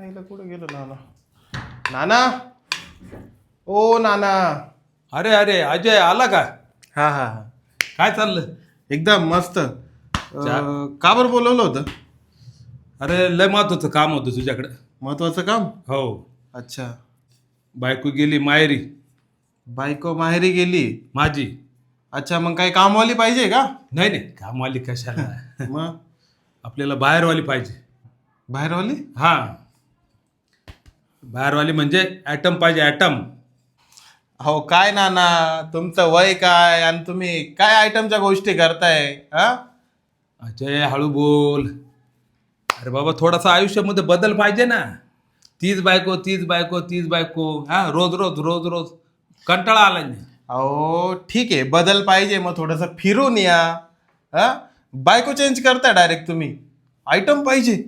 आईला कुठे गेलो नाना? नाना? ओ नाना. अरे अरे अजय आला का? हा हा हा. काय चाललं? एकदम मस्त. अं, का बरं बोलवलं होतं? अरे लय महत्वाचं काम होतं तुझ्याकडे. महत्वाचं काम? हो. अच्छा. बायको गेली माहेरी. बायको माहेरी गेली? माझी. अच्छा मग काही कामवाली पाहिजे का? नाही नाही कामवाली कशाला? मग? आपल्याला बाहेरवाली पाहिजे. बाहेरवाली? हा. बाहेरवाली म्हणजे ॲटम पाहिजे ॲटम हो काय नाना? तुमचं वय काय आणि तुम्ही काय आयटमच्या गोष्टी करताय हा? अजय हळू बोल. अरे बाबा थोडासा आयुष्यामध्ये बदल पाहिजे ना. तीच बायको तीच बायको तीच बायको. हा रोज रोज रोज रोज. कंटाळा आला नाही अहो ठीक आहे बदल पाहिजे मग थोडंसं फिरून या. हा? बायको चेंज करताय डायरेक्ट तुम्ही. आयटम पाहिजे.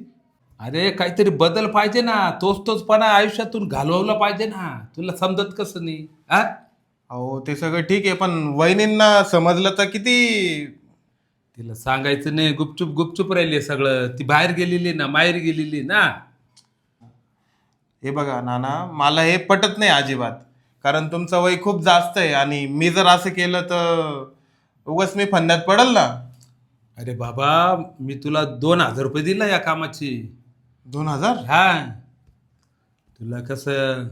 अरे काहीतरी बदल पाहिजे ना. तोच तोचपणा आयुष्यातून घालवला पाहिजे ना. तुला समजत कसं नाही? हा अहो ते सगळं ठीक आहे पण वहिनींना समजलं तर किती? तिला सांगायचं नाही. गुपचूप गुपचूप राहिली सगळं. ती बाहेर गेलेली ना माहेर गेलेली ना. हे बघा नाना मला हे पटत नाही अजिबात. कारण तुमचं वय खूप जास्त आहे आणि मी जर असं केलं तर उगाच मी फंद्यात पडल ना. अरे बाबा मी तुला दोन हजार रुपये दिला या कामाची. दोन हजार? हा. तुला कसं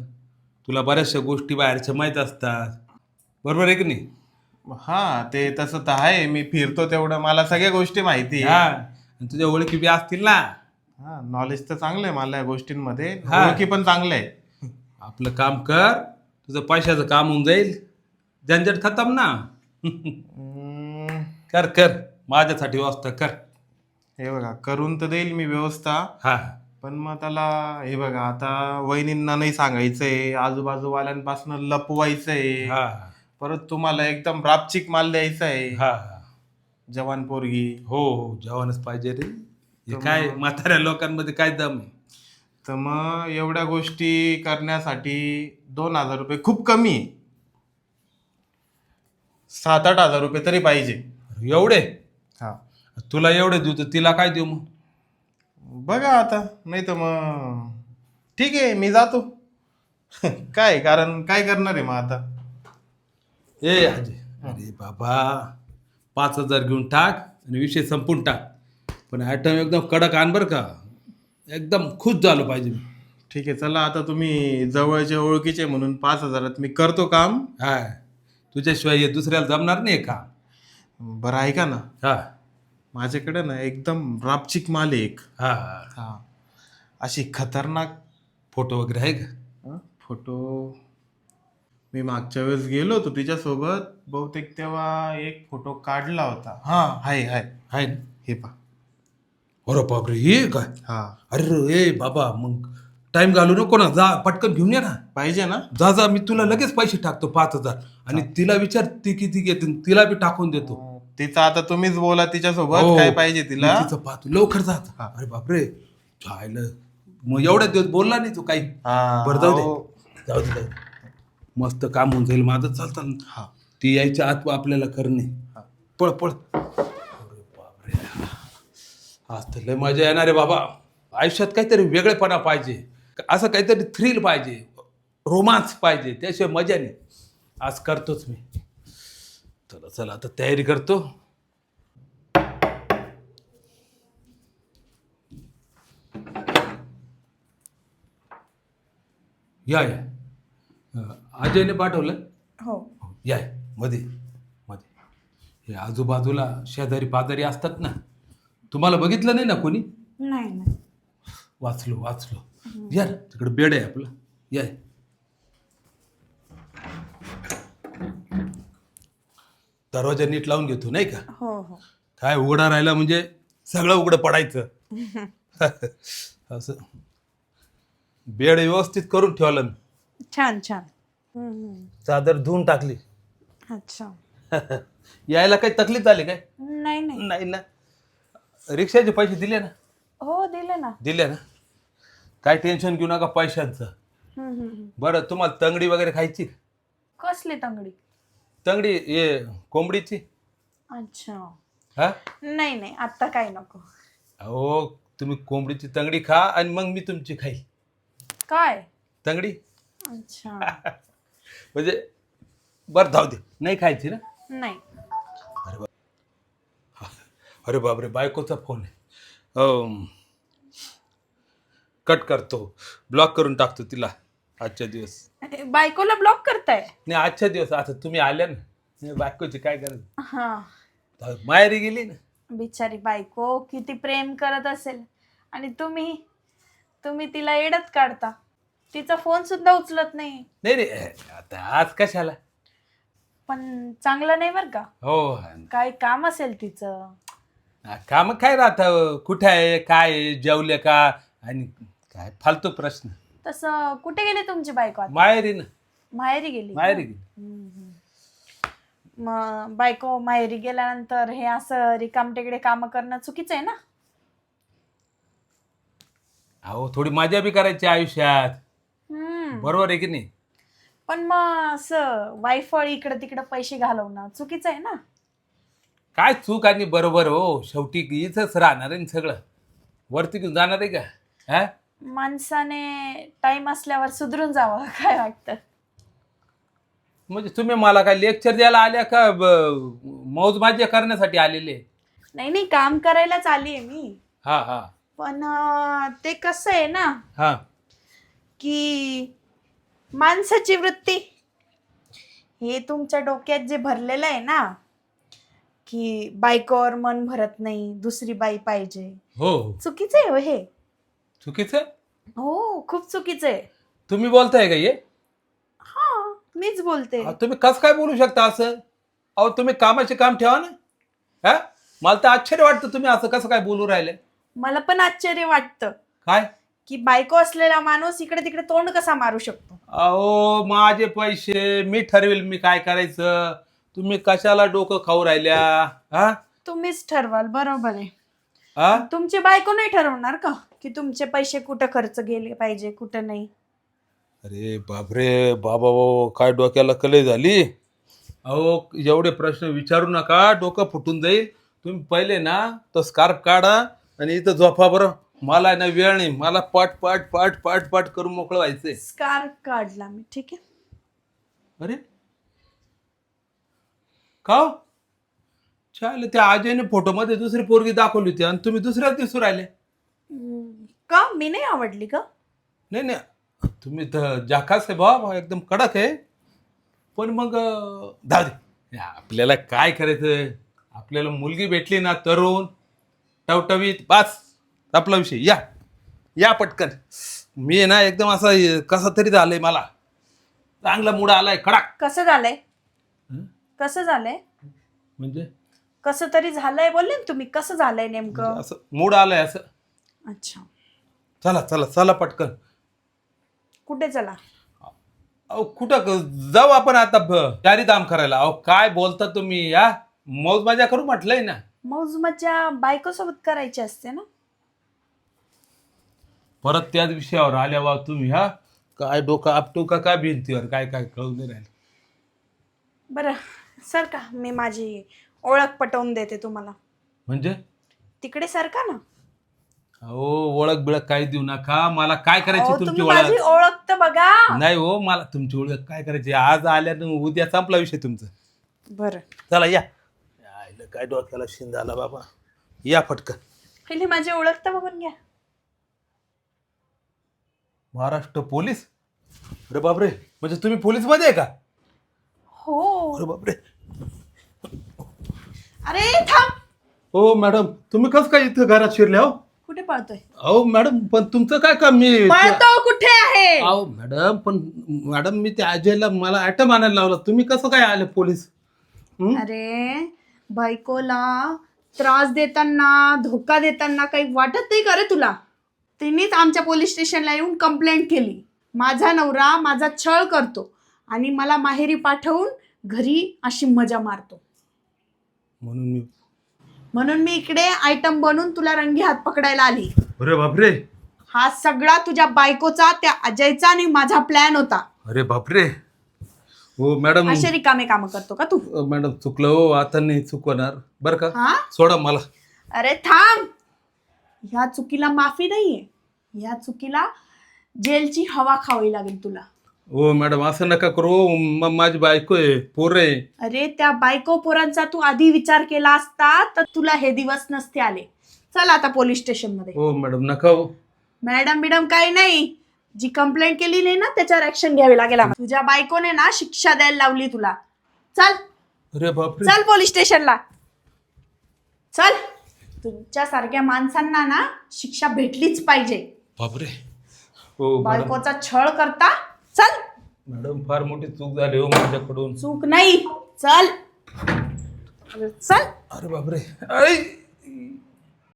तुला बऱ्याचशा गोष्टी बाहेरच्या माहीत असतात. बरोबर आहे की नाही? हा ते तसं तर आहे. मी फिरतो तेवढं. मला सगळ्या गोष्टी माहिती हा. आणि तुझ्या ओळखी बी असतील ना. हा नॉलेज तर चांगलं आहे मला या गोष्टींमध्ये. हा. ओळखी पण चांगलं आहे. आपलं काम कर. तुझं पैशाचं काम होऊन जाईल. झंझट खतम ना. हम्म, कर कर. माझ्यासाठी व्यवस्था कर. हे बघा करून तर देईल मी व्यवस्था. हा. पण मग त्याला हे बघा आता वहिनींना नाही सांगायचंय. आजूबाजूवाल्यांपासून लपवायचंय. हा. परत तुम्हाला एकदम रापचिक माल द्यायचा आहे हा. जवान पोरगी. हो हो जेवणच पाहिजे रे. हे काय म्हाताऱ्या लोकांमध्ये काय दम आहे? तर मग एवढ्या गोष्टी करण्यासाठी दोन हजार रुपये खूप कमी आहे. सात आठ हजार रुपये तरी पाहिजे. एवढे? हा. तुला एवढे देऊ तर तिला काय देऊ मग? बघा आता नाही तर मग ठीक आहे मी जातो. काय कारण काय करणार आहे मग आता? ए अजय अरे बाबा पाच हजार घेऊन टाक आणि विषय संपून टाक. पण आयटम एकदम कडक आण बरं का. एकदम खुश झालो पाहिजे मी. ठीक आहे चला आता तुम्ही जवळचे ओळखीचे म्हणून पाच हजारात मी करतो काम. हा तुझ्याशिवाय हे दुसऱ्याला जमणार नाही का? बरं ऐका ना. हा. माझ्याकडे ना एकदम रापचिक माल आहे एक. हा. हा. अशी खतरनाक फोटो वगैरे आहे का? हं? फोटो मी मागच्या वेळेस गेलो होतो तिच्यासोबत. बहुतेक तेव्हा एक फोटो काढला होता. हा. हाय हाय. आहे ना हे पा अरे बापरे हे काय? हा. अरे ए बाबा मग टाइम घालू नको ना. जा पटकन घेऊन ये ना. पाहिजे ना? जा जा मी तुला लगेच पैसे टाकतो पाच हजार. आणि तिला विचार ती किती घेते? तिला बी टाकून देतो. तिचं आता तुम्हीच बोला तिच्यासोबत हो. काय पाहिजे तिला? तिचं पाहतो. लवकर जात हा. अरे बापरे. मग एवढ्या दिवस बोलला नाही तू काही. हा, बरं जाऊ अहो, दे जाऊ दे जाऊ दे. मस्त काम होऊन जाईल माझं. चालतं हा. ती यायच्या आत आपल्याला करणे. पळ पळ. अरे बापरे. आज तर लय मजा येणार आहे बाबा. आयुष्यात काहीतरी वेगळेपणा पाहिजे. असं काहीतरी थ्रिल पाहिजे. रोमांस पाहिजे. त्याशिवाय मजा नाही. आज करतोच मी. चला चला आता तयारी करतो. या या. अं, अजयने पाठवलं? हो. हो, या या. मध्ये मध्ये. हे आजूबाजूला शेजारी पाजारी असतात ना तुम्हाला बघितलं नाही ना कोणी? नाही नाही. वाचलो वाचलो. या ना, तिकडे बेड आहे आपलं. या या. दरवाजा नीट लावून घेतो नाही का? हो हो. काय उघडा राहिला म्हणजे सगळं उघडं पडायचं. असं. बेड व्यवस्थित करून ठेवलं मी. छान छान. हम्म, चादर धुवून टाकली. अच्छा. यायला काही तकलीफ झाली काय? नाही नाही. नाही ना. रिक्षाचे पैसे दिले ना? हो दिले ना. दिले ना? काय टेन्शन घेऊ नका पैशांचं. हम्म, हम्म, हम्म. बरं तुम्हाला तंगडी वगैरे खायची? का? कसली तंगडी? तंगडी ये कोंबडीची? अच्छा. हा? नाही नाही आत्ता काय नको. अहो तुम्ही कोंबडीची तंगडी खा आणि मग मी तुमची खाईल. काय? तंगडी? अच्छा. म्हणजे बरं जाऊ दे. नाही खायची ना? नाही. अरे बापरे बायकोचा फोन आहे. अम, कट करतो. ब्लॉक करून टाकतो तिला आजच्या दिवस. बायकोला ब्लॉक करताय? नाही आजच्या दिवस आता तुम्ही आल्या ना बायकोची काय गरज? हा. माहेरी गेली ना? बिचारी बायको किती प्रेम करत असेल. आणि तुम्ही तुम्ही तिला एडत काढता. तिचा फोन सुद्धा उचलत नाही. नाही रे आता आज कशाला? पण चांगलं नाही बरं का? हो. काय काम असेल तिचं. काम काय राहतं? कुठे आहे? काय आहे? जेवले का? आणि काय फालतू प्रश्न. तसं कुठे गेली तुमची बायको आता? माहेरी ना माहेरी गेली का? माहेरी गेली. हम्म, हम्म. मग बायको माहेरी गेल्यानंतर हे असं रिकामटेकडे काम करणं चुकीचं आहे ना? अहो थोडी मजा बी करायची आयुष्यात. हम्म. बरोबर आहे की नाही? पण मग असं वायफळ इकडं तिकडं पैसे घालवणं चुकीचं आहे ना? काय चूक आणि बरोबर हो. शेवटी इथंच राहणार आहे ना सगळं. वरती घेऊन जाणार आहे का? हा? माणसाने टाइम असल्यावर सुधरून जावं काय वाटतं? म्हणजे तुम्ही मला काय लेक्चर द्यायला आल्या का? ब- करण्यासाठी आलेले? नाही नाही काम करायलाच आली आहे मी. हा हा. पण अं, ते कसं आहे ना हा. की माणसाची वृत्ती हे तुमच्या डोक्यात जे भरलेलं आहे ना की बायकोवर मन भरत नाही दुसरी बाई पाहिजे. हो हो. चुकीचं आहे हो हे. चुकीचं? हो खूप चुकीचं आहे. तुम्ही बोलताय का हे? हा मीच बोलते. अहो, तुम्ही कसं काय बोलू शकता असं? अहो तुम्ही कामाचे काम ठेवा ना. हा? मला तर आश्चर्य वाटतं तुम्ही असं कसं काय बोलू राहिले. मला पण आश्चर्य वाटतं. काय? की बायको असलेला माणूस इकडे तिकडे तोंड कसा मारू शकतो? अहो माझे पैसे मी ठरवेल मी काय करायचं? तुम्ही कशाला डोकं खाऊ राहिल्या? हा? तुम्हीच ठरवाल बरोबर आहे. हा? तुमची बायको नाही ठरवणार का? की तुमचे पैसे कुठं खर्च गेले पाहिजे कुठं नाही? अरे बापरे बाबा बाबा काय डोक्याला कलई झाली? अहो एवढे प्रश्न विचारू नका डोकं फुटून जाईल. तुम्ही पहिले ना तो स्कार्फ काढा आणि इथं झोपा बरं. मला ना वेळ नाही मला पाट पाट पाट पाट पाट करून मोकळं व्हायचंय. स्कार्फ काढला मी ठीक आहे? अरे? का हो? चालेल त्या आजयने फोटोमध्ये दुसरी पोरगी दाखवली होती आणि तुम्ही दुसऱ्याच दिसू राहिले. का? मी नाही आवडली का? नाही नाही. तुम्ही तर जाकास आहे बा एकदम कडक आहे. पण मग अं, जाऊ दे. आपल्याला काय करायचं? आपल्याला मुलगी भेटली ना तरुण टवटवीत बस. आपला विषय. या. या पटकन. मी आहे ना एकदम असा अं, कसा तरी झालंय मला. चांगला मूड आलाय कडक. कसं झालंय? हं? कसं झालंय? म्हणजे? कसं तरी झालंय बोलले ना तुम्ही. कसं झालंय नेमकं? म्हणजे असं मूड आलंय असं. अच्छा. चला चला चला पटकन. कुठे चला? अहो कुठं क- जाऊ आपण आता ब- चारी दाम करायला. अहो काय बोलता तुम्ही या मौज मजा करू म्हटलंय ना. मौज मज्जा बायको सोबत करायची असते ना? परत त्याच विषयावर आल्या वा तुम्ही हा? काय डोकं आपटू का काय भिंतीवर काय काय कळून नाही राहिलं. बरं सर का मी माझी ओळख पटवून देते तुम्हाला. म्हणजे? तिकडे सरका ना. अहो ओळख बिळख काही देऊ नका. मला काय करायची अहो, तुमची तुम्ही माझी ओळख? ओळख तर बघा. नाही हो मला तुमची ओळख काय करायची? आज आल्यानं उद्या संपला विषय तुमचा. बरं. चला या. काय डोक्याला शिंद आला बाबा? या पटकन पहिले माझी ओळख तर बघून घ्या. महाराष्ट्र पोलीस? अरे बापरे म्हणजे तुम्ही पोलीसमध्ये आहे का? हो. अरे बापरे. अरे थांब. हो मॅडम तुम्ही कसं काय इथं घरात शिरले हो? कुठे पळतोय? अहो मॅडम पण तुमचं काय काम मी पळतो कुठे आहे? अहो मॅडम पण मॅडम मी त्या अजयला मला ॲटम आणायला लावला. तुम्ही कसं काय आले पोलीस? हं? अरे बायकोला त्रास देताना धोका देताना काही वाटत नाही का रे तुला? तिनेच आमच्या पोलीस स्टेशनला येऊन कंप्लेंट केली. माझा नवरा माझा छळ करतो आणि मला माहेरी पाठवून घरी अशी मजा मारतो. म्हणून मी म्हणून मी इकडे आयटम बनून तुला रंगी हात पकडायला आली. अरे बापरे. हा सगळा तुझ्या बायकोचा त्या अजयचा आणि माझा प्लॅन होता. अरे बापरे. हो मॅडम. असे रिकामे काम करतो का तू? अ, मॅडम चुकलं हो आता नाही चुकवणार. बरं का? हा? सोडा मला. अरे थांब. ह्या चुकीला माफी नाहीये. ह्या चुकीला जेलची हवा खावी लागेल तुला. हो मॅडम असं नका करू म- माझी बायको आहे पोर आहे. अरे त्या बायको पोरांचा तू आधी विचार केला असता तर तुला हे दिवस नसते आले. चल आता पोलीस स्टेशनमध्ये हो मॅडम नका हो. मॅडम बिडम काही नाही. जी कंप्लेंट केली नाही ना त्याच्यावर ऍक्शन घ्यावी लागेल आम्हाला. तुझ्या बायकोने ना शिक्षा द्यायला लावली तुला. चल. अरे बापरे. चल पोलीस स्टेशनला. चल. तुमच्यासारख्या माणसांना ना शिक्षा भेटलीच पाहिजे. बापरे. हो मॅडम. बायकोचा छळ करता चल. मॅडम फार मोठी चूक झाली हो माझ्याकडून. चूक नाही. चल. चल. अरे बापरे. ऐ